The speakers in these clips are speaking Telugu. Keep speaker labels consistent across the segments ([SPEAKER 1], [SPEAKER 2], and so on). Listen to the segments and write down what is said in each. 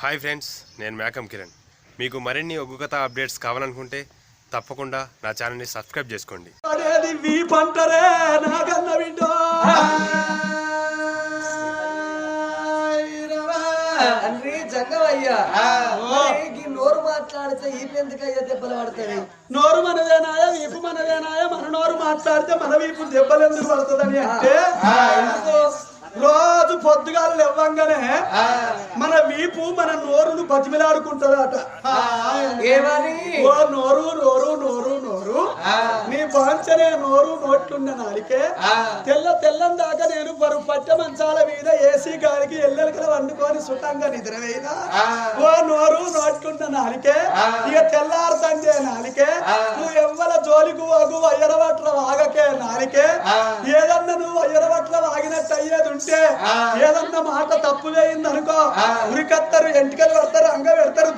[SPEAKER 1] హాయ్ ఫ్రెండ్స్ నేను మేకం కిరణ్. మీకు మరిన్ని ఒగ్గు కథ అప్డేట్స్ కావాలనుకుంటే తప్పకుండా నా ఛానల్ని సబ్స్క్రైబ్ చేసుకోండి.
[SPEAKER 2] నోరు మాట్లాడితే ఈ పెందుకయ్యా దెబ్బలు పడతాయి?
[SPEAKER 3] నోరు మనదేనాయ వీపు మనదేనాయ మన నోరు మాట్లాడితే మన వీపు దెబ్బలు ఎందుకు పడుతుందని అంటే? రోజు పొద్దుగాలు లేవ్వంగానే మన వీపు మన నోరును బతిమిలాడుకుంటుందట.
[SPEAKER 2] ఏమని?
[SPEAKER 3] ఓ నోరు నోరు నోరు. నోరు నీ బాంచనే నోరు నోట్లున్న నాలికే తెల్ల తెల్లం దాకా నేను బరువు పట్టె మంచాల మీద ఏసీ గాలికి ఎల్లెలకల వండుకొని సుఖంగా నిద్రవేయినా ఓ నోరు నోట్లున్న నాలికే ఇక తెల్లారుతండే నాలికే నువ్వు ఎవ్వల జోలికి వాగు అయ్యరవట్ల వాగకే నాలికే ఏదన్నా నువ్వు అయ్యరవట్ల వాగినట్టు అయ్యేది ఉంటే ఏదన్నా మాట తప్పు వేయింది అనుకో ఉరికత్తరు ఎంటికలు పెడతారు అంగ పెడతారు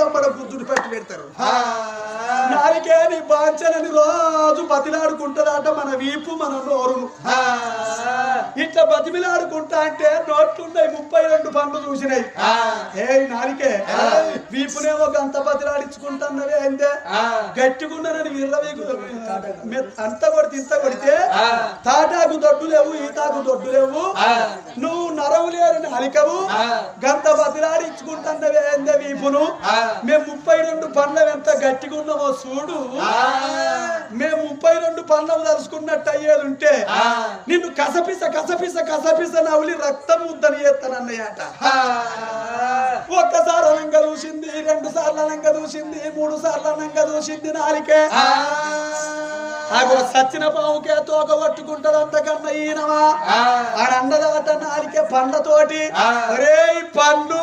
[SPEAKER 3] దమ్మడ బుద్ధుడు పెట్టి పెడతారు. నాలికే నీ బాంచనని రోజు బతిలాడుకుంటుందట మన వీపు మన నోరును. ఇట్లా బతిమిలాడుకుంటా అంటే నోట్లున్నాయి ముప్పై రెండు పండ్లు చూసినాయి. ఏ నాలికే వీపునేమో గంత బతిలాడించుకుంటున్నవే అయిందే. గట్టిగున్ననని విర్రవీకు అంత కొడితే ఇంత కొడితే తాటాకు దొడ్డు లేవు ఈతాకు దొడ్డు లేవు. నువ్వు నరవు లేని నాలికవు గంత బతిలాడించుకుంటున్నవే అయిందే వీపును. మేము ముప్పై రెండు పండ్లం ఎంత గట్టిగున్నామో చూడు. మేము ముప్పై రెండు పండ్లం తలుసుకున్నట్టు అయ్యేది ఉంటే నిన్ను కసపిస కసపిస కసపిస నవ్వులి రక్తం ముద్దని చేస్తానన్నయ్యట ఒక్కసారి అనంగా చూసింది. రెండు సార్లు అనంగా చూసింది మూడు సార్లు అనంగా చూసింది నాలికే. ఆగో సచ్చిన పావుకే తోక పట్టుకుంటది అంతకన్నా ఈయనవా? ఆడండదాట నాలికే పండ్లతోటి రే పండు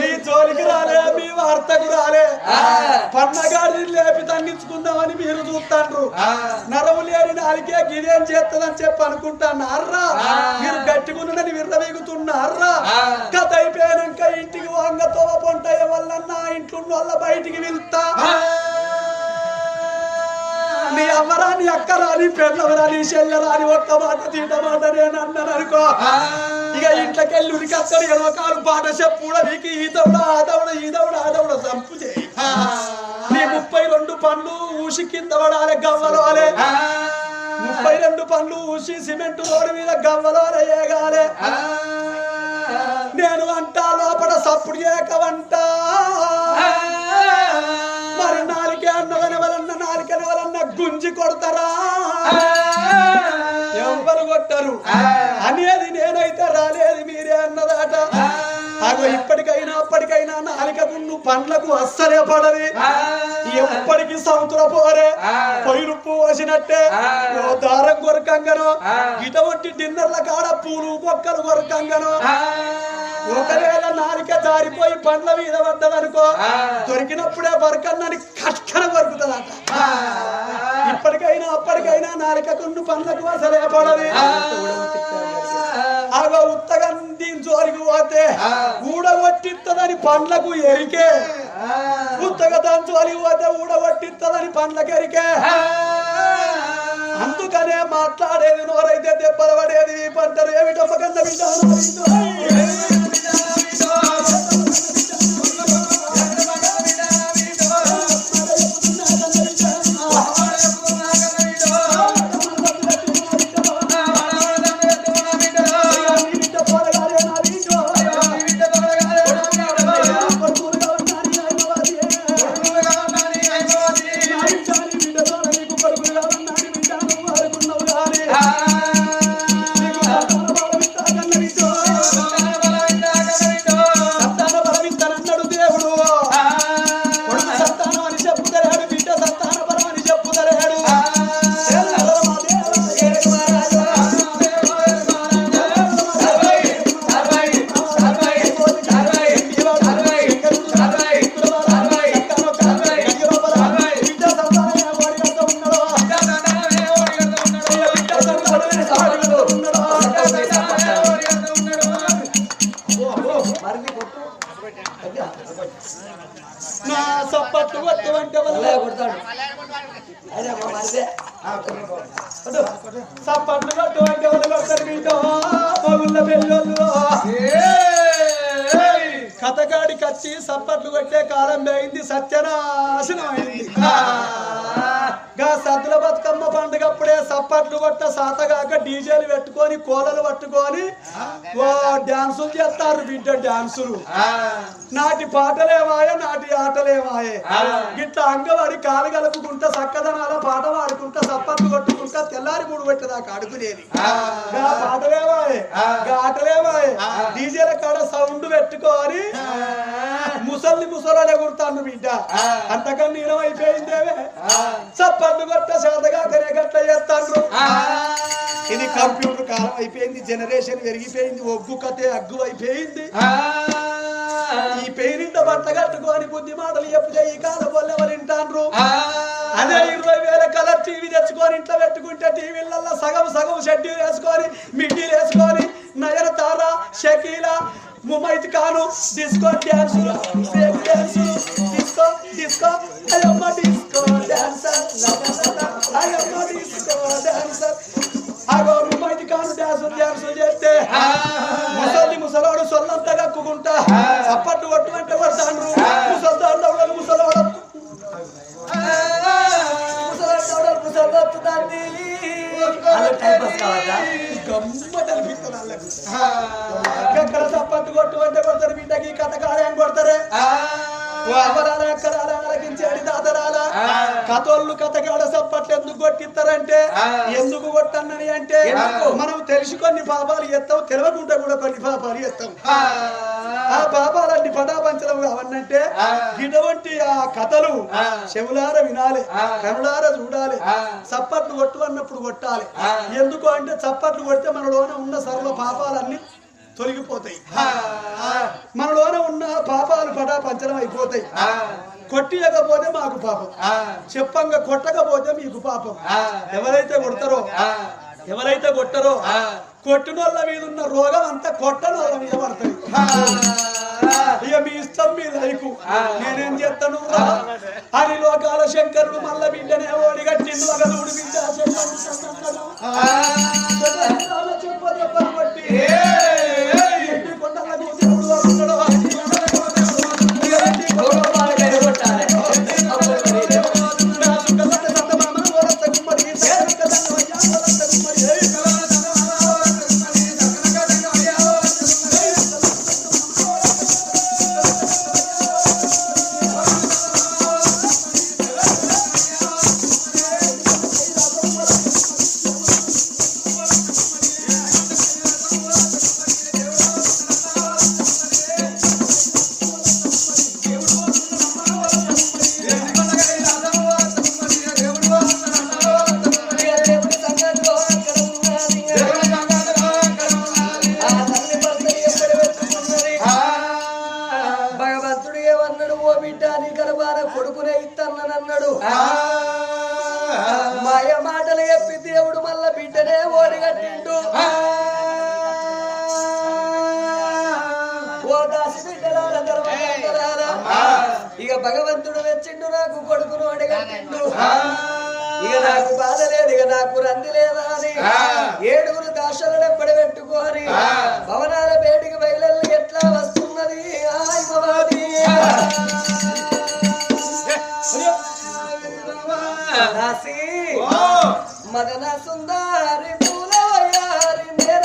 [SPEAKER 3] నీ జోలికి రాలే వార్తకు రాలే పండగాడిని లేపి తగ్గించుకుందామని మీరు చూస్తాండ్రు. నరము లేని నాలికే గిదేం చేస్తుందని చెప్పి అనుకుంటాన్నారా మీరు గట్టిగున్నదని విర్రవీగుతున్నారా కథ అయిపోయాక ఇంటికి వంగ తోవ పొంటయ్య వల్ల నా ఇంట్లో వల్ల బయటికి వెళ్తా. నీ అమ్మరా నీ అక్కరా నీ పెళ్ళవరా నీ చెల్లెరా అని ఒక్క మాట తీట మాట నేను అన్నాను అనుకో. ఇక ఇంట్లోకి వెళ్ళి ఉరికత్తరు ఎడవకాలు పాట చెప్పుడ నీకు ఈదవుడ ఆదవుడ ఈదవుడ ఆదవుడ సంపు చేయి. నీ ముప్పై రెండు పండ్లు ఊసి కింద పడాలి గవ్వలోలే ముప్పై రెండు పండ్లు ఊసి సిమెంట్ రోడ్డు మీద గవ్వలోలే ఏగాలే. నేను అంటా లోపల సప్పుడు ఏకవంట గుంజి కొడతారా? ఎవరు కొట్టరు? అనేది నేనైతే రాలేదు మీరే అన్నదాట. అగో ఇప్పటికైనా అప్పటికైనా నాలికకు నువ్వు పండ్లకు అస్సలే పడది. ఎప్పటికి సంతుల పోరే పొయ్యిరుప్పు పోసినట్టే. ఓ దారం కొరకంగను ఇటువంటి డిన్నర్ల కాడ పూలు మొక్కలు కొరకంగను. ఒకవేళ నాలిక జారిపోయి పండ్ల మీద పడ్డదనుకో దొరికినప్పుడే బరకన్నని కట్కన కొరుకుతుందట. ఇప్పటికైనా అప్పటికైనా నాలికకున్న పండ్లకు అసలే పడది. అగో ఉత్తగా దీని జోలికి పోతే ఊడగొట్టిత్తదని పండ్లకు ఎరికే. ఉత్తగా దాని జోలికి పోతే ఊడగొట్టిత్తదని పండ్లకు ఎరికే. అందుకనే మాట్లాడేది నోరైతే దెబ్బలు పడేది ఈ పంటలు ఏమిటమ్మ వచ్చి సప్పట్లు కొట్టే కాలం పోయింది సత్యనాశనం అయింది. గా సద్దుల బతుకమ్మ పండుగప్పుడే సప్పట్లు కొట్ట సాతగాక డీజేలు పెట్టుకొని కోలలు పట్టుకొని ఓ డాన్సులు చేస్తారు బిడ్డ డాన్సులు నాటి పాటలేవాయే నాటి ఆటలేవాయే. ఇట్లా అంగవాడి కాలు కలుపుకుంటా చక్కదనాల పాట పాడుకుంటా సప్పట్లు కొట్టుకుంటా తెల్లారి మూడు పెట్టదాకా అడుగునేది డీజేల కాడ సౌండ్ పెట్టుకొని ముసల్ని ముసలోనే కుడతాను బిడ్డ. అంతకన్నా నీలం అయిపోయిందేవే చప్పట్లు కొట్ట శాతగా గట్ల చేస్తాను ఇది కంప్యూటర్ కాలం అయిపోయింది జనరేషన్ పెరిగిపోయింది ఒగ్గు కథే అగ్గు అయిపోయింది. ఈ పేరింట బట్ట కట్టుకొని బుద్ధి మాటలు చెప్తే ఈ కాలం వల్ల ఎవరు వింటాండ్రు? అదే ఇరవై వేల కలర్ టీవీ తెచ్చుకొని ఇంట్లో పెట్టుకుంటే టీవీలలో సగం సగం షెడ్యూల్ వేసుకొని మిడ్డీలు వేసుకొని నయన తార షకీల ముమైత్ ఖాను డిస్కో డ్యాన్సులు బ్రేక్ డ్యాన్సులు డిస్కో డిస్కో అయ్యమ్మ డిస్కో అయ్యమ్మ డిస్కో అగో ముమైత్ ఖాను డాన్సులు డాన్సులు చేస్తే ముసలి ముసలాడు సొల్లంతా కక్కుకుంటా అంటే వాళ్ళకు. ఎక్కడ చప్పట్టు కొట్టు అంటే కొడతారు బిడ్డకి కథ కాలేం కొడతారే? ఎక్కడ దాదరాల కథోళ్ళు కథగాడ చప్పట్లు ఎందుకు కొట్టిస్తారంటే? ఎందుకు కొట్టన్నని అంటే? మనం తెలిసి కొన్ని పాపాలు ఎత్తాం తెలియకుండా కూడా కొన్ని పాపాలు ఎత్తాం. ఆ పాపాలన్నీ పటాపంచడం కావన్నంటే ఇటువంటి ఆ కథలు చెవులార వినాలి కనులార చూడాలి చప్పట్లు కొట్టు అన్నప్పుడు కొట్టాలి. ఎందుకు అంటే చప్పట్లు కొడితే మనలోనే ఉన్న సర్వ పాపాలన్నీ తొలగిపోతాయి. మనలోన ఉన్న పాపాలు పటా పంచడం అయిపోతాయి కొట్టియకపోతే మాకు పాపం. చెప్పంగా కొట్టకపోతే మీకు పాపం. ఎవరైతే కొడతారో ఎవరైతే కొట్టరో కొట్టినోళ్ళ మీద ఉన్న రోగం అంతా కొట్టనోళ్ళ మీద పడుతుంది ఇక మీ ఇష్టం మీ లైకు నేనేం చేస్తాను? అని లోకాల శంకరుడు మల్ల బిడ్డనే ఓడిగట్టిండు మగదుడు బిడ్డ చెప్పండి చెప్పదెబ్బలు కొట్టి
[SPEAKER 2] ఇక నాకు రంది లేదా అని. ఏడుగురు దాశలను ఎప్పటి పెట్టుకొని భవనాల బయటికి బయలు ఎట్లా వస్తున్నది? మదన సుందరి పూలవయ్యారి నేర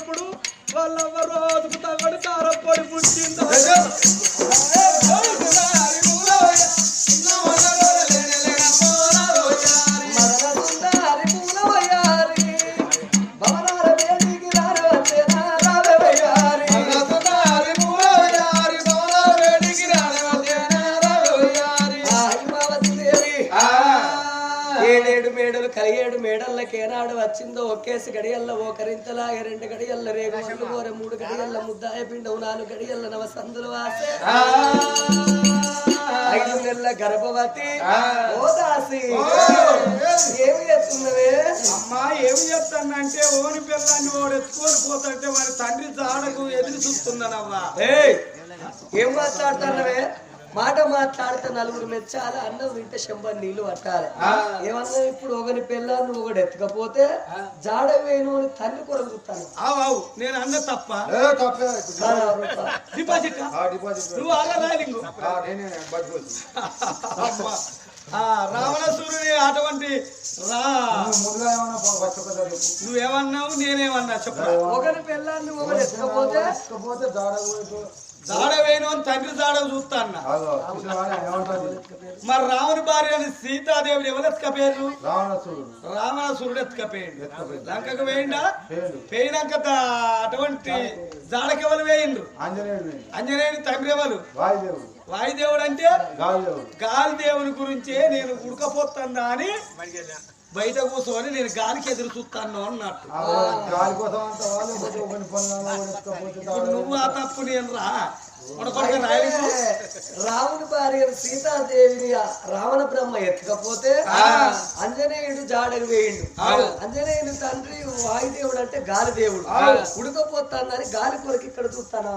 [SPEAKER 4] కడుపులు ఉన్నప్పుడు వాళ్ళు ఎవరు రోజుకు తగ్గడు కారపొడి పుట్టిందో
[SPEAKER 2] ఒకేసి గడియల్ల ఓకరింతలాగే రెండు గడియల్ల రేగు మల్లు కోర మూడు గడియల్ల ముద్దాయ పిండవు నాలుగు గడియల్ల నవ సందులు వాసే. ఐదు నెలల గర్భవతి. ఓ దాసి. ఏమి చేస్తున్నవే?
[SPEAKER 4] అమ్మా ఏమి చెప్తానంటే ఓని పిల్లాన్ని వాడు ఎత్తుకొని పోతుంటే వాడి తండ్రి జాడకు ఎదురు చూస్తున్నానవ్వా.
[SPEAKER 2] ఏయ్, ఏం మాట్లాడుతున్నావే? మాట మాట్లాడితే నలుగురు మెచ్చాలి అన్నం వింటే శంబర్ నీళ్ళు పట్టాలి. ఏమన్నా ఇప్పుడు ఒకని పిల్లాన్ని ఒకడు ఎత్తుకపోతే జాడ వేణు అని తల్లి కొరకు చూస్తాను.
[SPEAKER 4] ఆవు ఆవు నేను అన్న తప్ప. డిపాజిట్ నువ్వు ఆగరాలింగు అమ్మా. ఆ, రావణాసురుని అటువంటి రా. నువ్వేమన్నావు నేనేమన్నా చెప్పరా
[SPEAKER 2] ఒకని పిల్లాన్ని ఒకడు ఎత్తుకపోతే
[SPEAKER 4] జాడ వేణు అని తండ్రి జాడ చూస్తా అన్న. మరి రాముని భార్య అని సీతాదేవిని ఎవరు ఎత్తుకపోయారు రావణాసురుడు. ఎత్తుకపోయాడు లంకకు వేయండా? పోయినాక అటువంటి జాడకి ఎవరు వేయిండ్రు అంజనేయుని తండ్రి ఎవరు?
[SPEAKER 5] వాయుదేవుడు.
[SPEAKER 4] వాయుదేవుడు అంటే?
[SPEAKER 5] గాలిదేవుడు.
[SPEAKER 4] గాలి దేవుని గురించే నేను ఉడకపోతున్నా అని బయట కూర్చొని నేను గాలికి ఎదురు చూస్తాను అన్నట్టు. నువ్వు ఆ తప్పు నేను రా.
[SPEAKER 2] రాముని భార్య సీతాదేవిని రావణ బ్రహ్మ ఎత్తుకపోతే అంజనేయుడు జాడకు వేయిండు. అంజనేయుడు తండ్రి వాయుదేవుడు అంటే గాలి దేవుడు. ఉడకపోతానని గాలి కొరకు ఇక్కడ చూస్తాను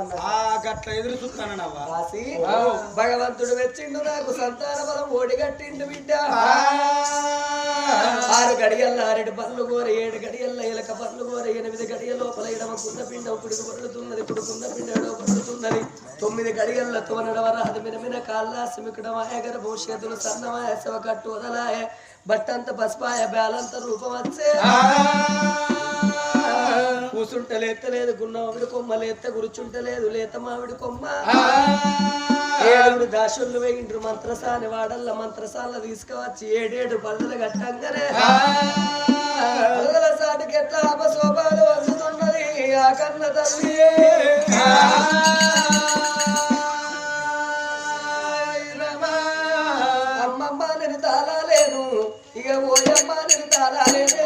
[SPEAKER 4] ఎదురు చూస్తానవ్వా
[SPEAKER 2] రాసి భగవంతుడు వెచ్చిండు నాకు సంతాన బలం ఓడిగట్టిండు బిడ్డ. ఆరు గడియల్ల ఆరెడు పనులు కోర ఏడు గడియల్ల ఎలక పనులు కోర ఎనిమిది గడియ లోపల ఎడమ కుంద పిండం పుడుకు పడుతున్నది ఇప్పుడు కుంద పడుతున్నది తొమ్మిది గడియల్ల తోనడవర అది మినమిన కాళ్ళ సిమికడమాయ గర్భం చేతులు సన్నమాయ శివకట్టు వదలాయ. బట్టంత పసుపాయ బేలంత రూపం వచ్చే కూసుంట లేత్తలేదు గున్న మామిడి కొమ్మ లేత గురుచుంటలేదు లేత మామిడి కొమ్మ. ఏడుగురు దాసులు వేయిండ్రు మంత్రసాని వాడల్ల మంత్రసాల తీసుకువచ్చి ఏడేడు పళ్ళలు కట్టంగానే. సాటికి ఎట్లా అపశోభాలు వస్తున్నది ఆ కన్న తల్లి అమ్మమ్మ నేను తాళాలేను ఇక ఓయమ్మ నేను తాళాలేనే.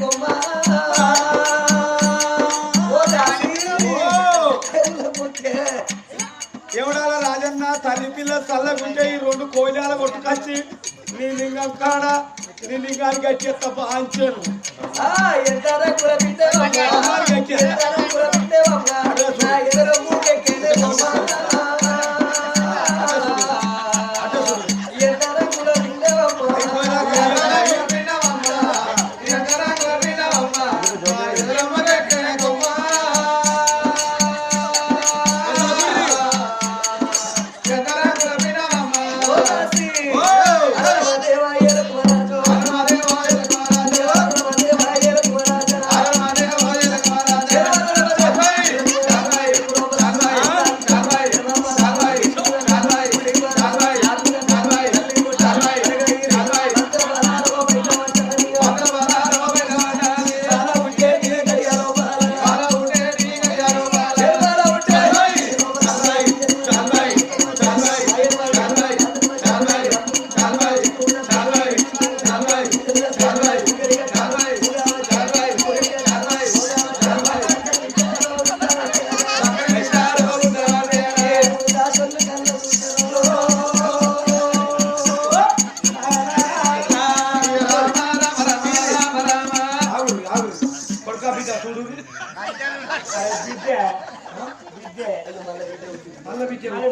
[SPEAKER 6] పిల్ల చల్లగుంటే ఈ రెండు కోయిలాల కొట్టుకొచ్చి నీ లింగం కాడ నీ లింగానికి వచ్చేస్తా పాంచాను
[SPEAKER 2] ఆ ఎంతర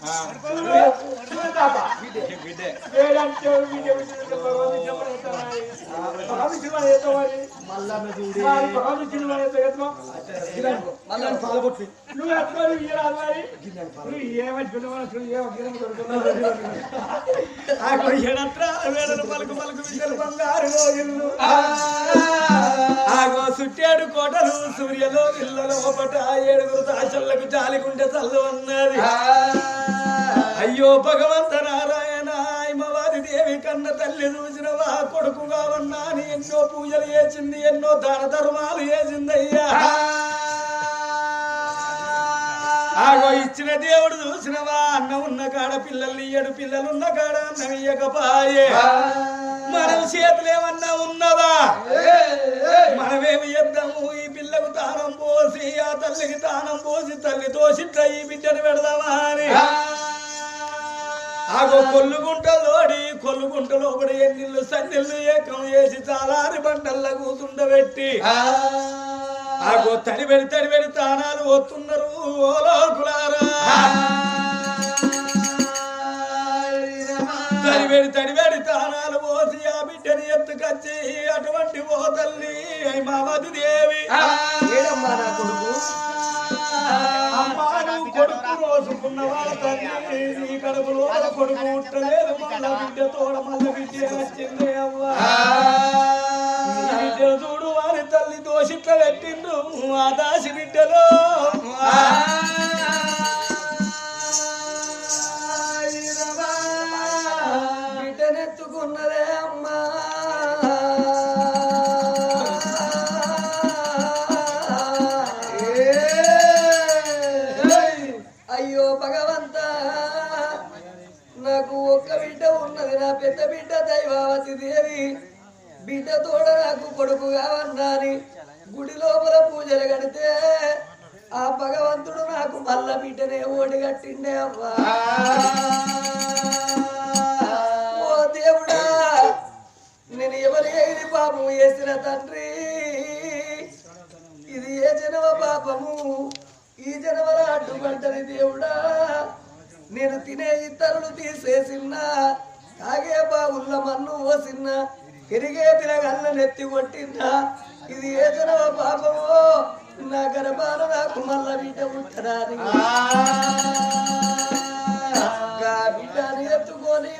[SPEAKER 6] బిడ్డ మళ్ళీ బిడ్డ మళ్ళీ ఫస్ట్ బిడ్డ మళ్ళీ
[SPEAKER 4] పలుకు పలుకు బంగారు రోజులు ఆగో సుట్టాడు కోటలు సూర్యలో ఇళ్ళలో ఒకట ఏడుగురు తాచల్లకు జాలిగుంటే చల్లు అన్నది. అయ్యో భగవంత నారాయణ హిమవాది దేవి కన్న తల్లి చూసినవా కొడుకుగా ఉన్నాని ఎన్నో పూజలు చేసింది ఎన్నో దాన ధర్మాలు చేసింది అయ్యా ఆగో ఇచ్చిన దేవుడు చూసినవా అన్న ఉన్న కాడ పిల్లల్ని ఇయ్యడు పిల్లలున్న కాడ అన్నం ఇయ్యకపాయే. మనం చేతులు ఏమన్నా ఉన్నదా మనమేమి చేద్దాము? ఈ పిల్లకు తానం పోసి ఆ తల్లికి తానం పోసి తల్లి తోసిట్ట ఈ బిడ్డను పెడదామా అని. ఆగో కొల్లుగుంటలోడి కొల్లుగుంట లోపడి ఎన్నిళ్ళు సన్నిళ్ళు ఏకం చేసి చాలారి బండల్లో కూతుండబెట్టి. ఆగో తడిబెడి తడిబెడి తానాలు పోతున్నారు ఓ లోకులారా తడిబెడి తడిబెడి బిడ్డని ఎత్తుకొచ్చి అటువంటి ఓ తల్లి మామది దేవి?
[SPEAKER 2] ఏడమ్మా నా కొడుకు?
[SPEAKER 4] అమ్మా నువ్వు కొడుకు రోజుకున్నవా తల్లి నీ కడుపులో కొడుకు బిడ్డ తోడ బిడ్డ వచ్చింది అవ్వా. నీ బిడ్డను చూడు వారి తల్లి దోషిట్ల పెట్టిండు. ఆ దాసి బిడ్డలో
[SPEAKER 2] అడ్డుపడ్డది దేవుడా నేను తినే ఇతరులు తీసేసిన్నా తాగే బావుల్ల మన్ను పోసిన్నా ఎరిగే పిలగల్ల నెత్తి కొట్టిన్నా ఇది ఏ జనమ పాపమో? నా గర్భాన నాకు మల్ల బిడ్డ గా బిడ్డని ఎత్తుకొని